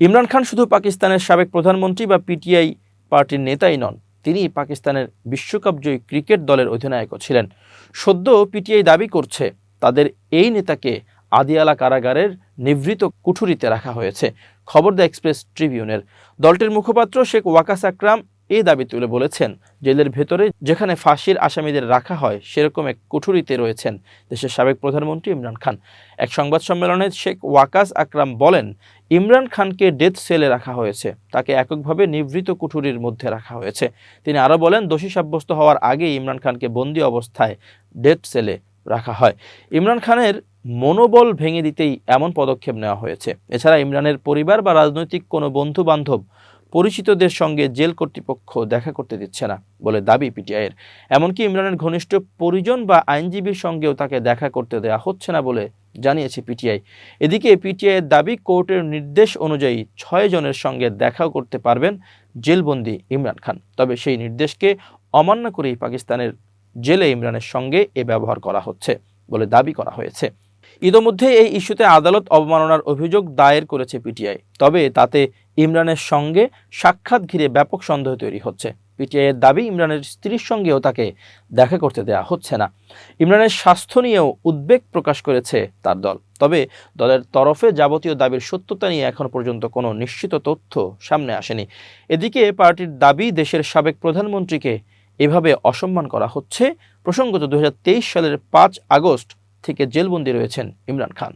ইমরান খান শুধু পাকিস্তানের সাবেক প্রধানমন্ত্রী বা পিটিআই পার্টির নেতাই নন, তিনি পাকিস্তানের বিশ্বকাপ জয়ী ক্রিকেট দলের অধিনায়কও ছিলেন। সদ্য পিটিআই দাবি করছে, তাদের এই নেতাকে আদিয়ালা কারাগারের নিভৃত কুঠুরিতে রাখা হয়েছে, খবর দ্য এক্সপ্রেস ট্রিবিউনের। দলটির মুখপাত্র শেখ ওয়াকাস আকরাম এই দাবি তুলে বলেছেন, জেলের ভেতরে যেখানে ফাঁসির আসামিদের রাখা হয়, সেরকম এক কুঠুরিতে রয়েছেন দেশের সাবেক প্রধানমন্ত্রী ইমরান খান। এক সংবাদ সম্মেলনে শেখ ওয়াকাস আকরাম বলেন, ইমরান খানকে ডেথ সেলে রাখা হয়েছে। তাকে এককভাবে নিভৃত কুঠুরির মধ্যে রাখা হয়েছে। তিনি আরও বলেন, দোষী সাব্যস্ত হওয়ার আগে ইমরান খানকে বন্দি অবস্থায় ডেথ সেলে রাখা হয়। ইমরান খানের মনোবল ভেঙে দিতেই এমন পদক্ষেপ নেওয়া হয়েছে। এছাড়া ইমরানের পরিবার বা রাজনৈতিক কোনো বন্ধু বান্ধব পরিচিতদের সঙ্গে জেল কর্তৃপক্ষ দেখা করতে দিচ্ছে না বলে দাবি পিটিআইয়ের। এমনকি ইমরানের ঘনিষ্ঠ পরিজন বা আইনজীবীর সঙ্গেও তাকে দেখা করতে দেওয়া হচ্ছে না বলে জানিয়েছে পিটিআই। এদিকে পিটিআইয়ের দাবি, কোর্টের নির্দেশ অনুযায়ী ছয় জনের সঙ্গে দেখাও করতে পারবেন জেলবন্দি ইমরান খান। তবে সেই নির্দেশকে অমান্য করেই পাকিস্তানের জেলে ইমরানের সঙ্গে এ ব্যবহার করা হচ্ছে বলে দাবি করা হয়েছে। ইতোমধ্যে এই ইস্যুতে আদালত অবমাননার অভিযোগ দায়ের করেছে পিটিআই। তবে তাতে ইমরানের সঙ্গে সাক্ষাৎ ঘিরে ব্যাপক সন্দেহ তৈরি হচ্ছে। পিটিআই এর দাবি, ইমরানের স্ত্রীর সঙ্গেও তাকে দেখা করতে দেওয়া হচ্ছে না। ইমরানের স্বাস্থ্য নিয়েও উদ্বেগ প্রকাশ করেছে তার দল। তবে দলের তরফে যাবতীয় দাবির সত্যতা নিয়ে এখন পর্যন্ত কোনো নিশ্চিত তথ্য সামনে আসেনি। এদিকে পার্টির দাবি, দেশের সাবেক প্রধানমন্ত্রীকে এভাবে অসম্মান করা হচ্ছে। প্রসঙ্গত দু হাজার তেইশ সালের পাঁচ আগস্ট থেকে জেলবন্দি রয়েছেন ইমরান খান।